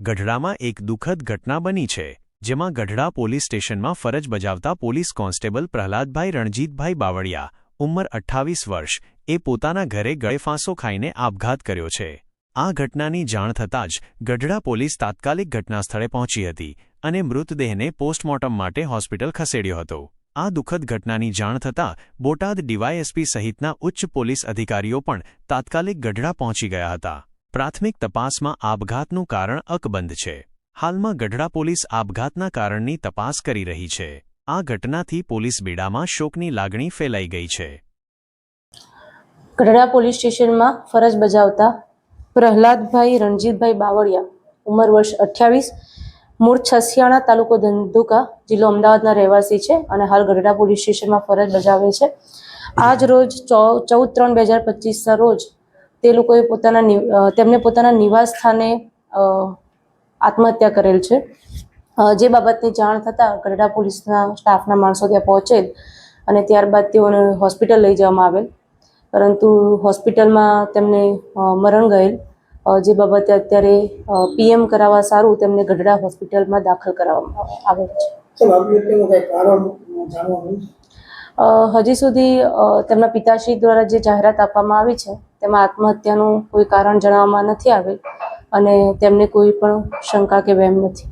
ગઢડામાં એક દુઃખદ ઘટના બની છે, જેમાં ગઢડા પોલીસ સ્ટેશનમાં ફરજ બજાવતા પોલીસ કોન્સ્ટેબલ પ્રહલાદભાઈ રણજીતભાઈ બાવળિયા, ઉંમર અઠ્ઠાવીસ વર્ષ, એ પોતાના ઘરે ગળેફાંસો ખાઈને આપઘાત કર્યો છે. આ ઘટનાની જાણ થતાં જ ગઢડા પોલીસ તાત્કાલિક ઘટનાસ્થળે પહોંચી હતી અને મૃતદેહને પોસ્ટમોર્ટમ માટે હોસ્પિટલ ખસેડ્યો હતો. આ દુઃખદ ઘટનાની જાણ થતાં બોટાદ ડીવાયએસપી સહિતના ઉચ્ચ પોલીસ અધિકારીઓ પણ તાત્કાલિક ગઢડા પહોંચી ગયા હતા. પ્રાથમિક તપાસમાં આપઘાતનું કારણ અકબંધ છે. હાલમાં ગઢડા પોલીસ આપઘાતના કારણની તપાસ કરી રહી છે. આ ઘટનાથી પોલીસ બેડામાં શોકની લાગણી ફેલાઈ ગઈ છે. ગઢડા પોલીસ સ્ટેશનમાં ફરજ બજાવતા પ્રહલાદભાઈ રણજીતભાઈ બાવળિયા, ઉંમર વર્ષ અઠ્યાવીસ, મૂળ છસિયાણા તાલુકો ધંધુકા જિલ્લો અમદાવાદના રહેવાસી છે અને હાલ ગઢડા પોલીસ સ્ટેશનમાં ફરજ બજાવે છે. આજ રોજ ચૌદ ત્રણ બે હજાર પચીસના રોજ તે લોકોએ પોતાના તેમને પોતાના નિવાસ સ્થાને આત્મહત્યા કરેલ છે. જે બાબતની જાણ થતાં ગઢડા પોલીસના સ્ટાફના માણસો ત્યાં પહોંચેલ અને ત્યારબાદ તેઓને હોસ્પિટલ લઈ જવામાં આવેલ. પરંતુ હોસ્પિટલમાં તેમને મરણ ગયેલ. જે બાબતે અત્યારે પીએમ કરાવવા સારું તેમને ગઢડા હોસ્પિટલમાં દાખલ કરાવવામાં આવેલ છે. હજી સુધી તેમના પિતાશ્રી દ્વારા જે જાહેરાત આપવામાં આવી છે, તેમાં આત્મહત્યાનું કોઈ કારણ જણાવવામાં નથી આવેલ અને તેમને કોઈ પણ શંકા કે વહેમ નથી.